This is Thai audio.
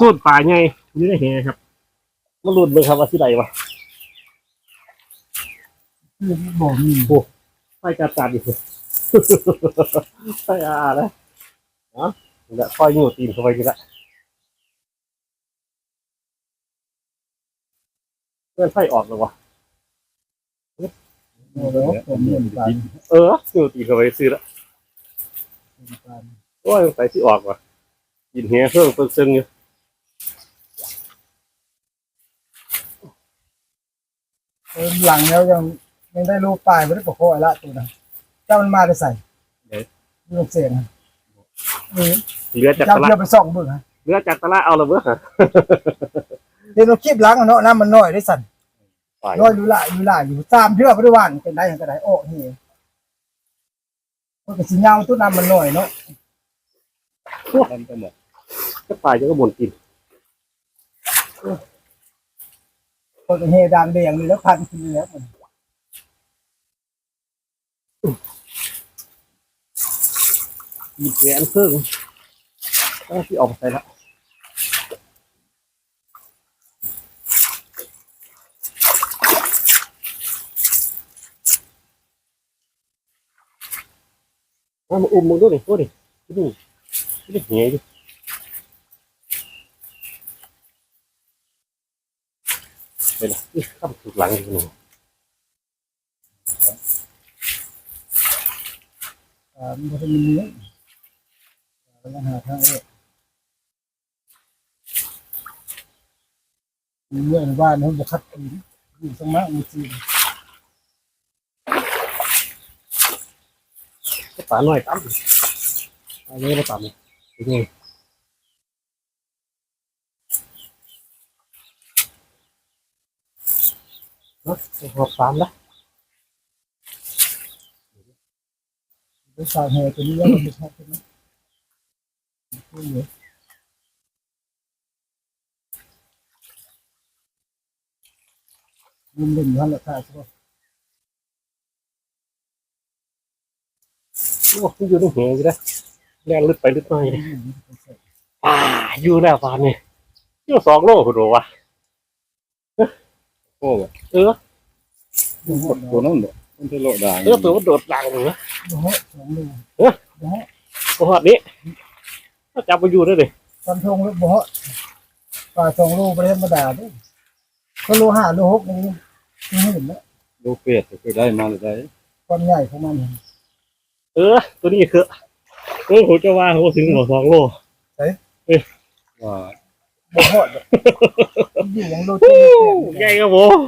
สูตรป่าไงนี่ได้เห็นครับมาลุ้นเลยครับว่าที่ใดวะคือบ่มีไฟจัดจัดอีกไฟอาแล้วเนาะเดี๋ยวค่อยอยู่ตีนเข้าไปทีละเพื่อนไฟออกเลยวะโอ้โหผมมีการเอออยู่ตีนเข้าไปซื้อละการโอ้ยใส่ที่ออกว่ะกินเฮียเครื่องเพิ่งซึ่งอยู่ เติมหลังแล้วยังยังได้รูปปลายไม่ได้ปกโคอยละตัวนั้นเจ้ามันมาได้ใส่เรื่องเสียงนะนี่เหลือจากเจ้าตลาเที่ยดวไปส่องเบิ่งฮะเหลือจากตลาดเอาละเบ้อฮะเดี๋ยวเราคลิปหลังอะเนาะน้ำมันน้อยได้สั่นไปน้อยอยู่หลายอยู่หลายอยู่ตามเทื่อบ่ได้ว่านเป็นได้ก็ได้โอ้นี่มันก็สิยาวตัวน้ำมันน้อยเนาะทำไปหมดก็ป่าจะก็บ่นกิน คนเฮดางแดงนี่แล้วพันขึ้นแล้วมันกินแกนเครื่องที่ออกไปและเอามาอุ้มมึงด้วยดิโอ้ดินี่นี่เหี้ยดิ ไปละนี่ข้ามถูกหลังอีกหนึ่งอ่ามันบ่ได้มีเนื้อแล้วหาทางเอ้มีเนื้อในบ้านเขาบ่คัดกินอยู่สมัครมีจีนก็ป่าน้อยตั้มป่าเยอะมาตั้มเป็นไง เนาะหอบสามละไปสาวแห่ตัวนี้แล้วมันไม่ชอบใช่ไหมไม่เลือยืมเล่นอยู่หันราคาใช่ปะโอ้ยอยู่ในเหวอยู่นะแรงลึกไปลึกมาอยู่นะอ่าอยู่แล้วฟานนี่อยู่สองโลคุณรู้วะ โอ้โหเออบ่ฮอดตัวนั้นเด้อมันจะโลดด่างเออตัวมันโดดดังเลยนะบ่ฮอดสองโลบ่ฮอดโอ้โหนี้ถ้าจับไปอยู่ได้เลยฟันธงแล้วบ่ฮอดปลาสองโลบ่ได้ธรรมดาเด้อก็โลห้าโลหกนี่ไม่เห็นแล้วลูกเป็ดก็ได้มาเลยได้ความใหญ่ของมัน เออ ตัวนี้คือเออผมจะว่าเขาถึงหัวสองโลว่า บ่ฮอดดอกอยู่ของโลเจ็ดใหญ่ครับผม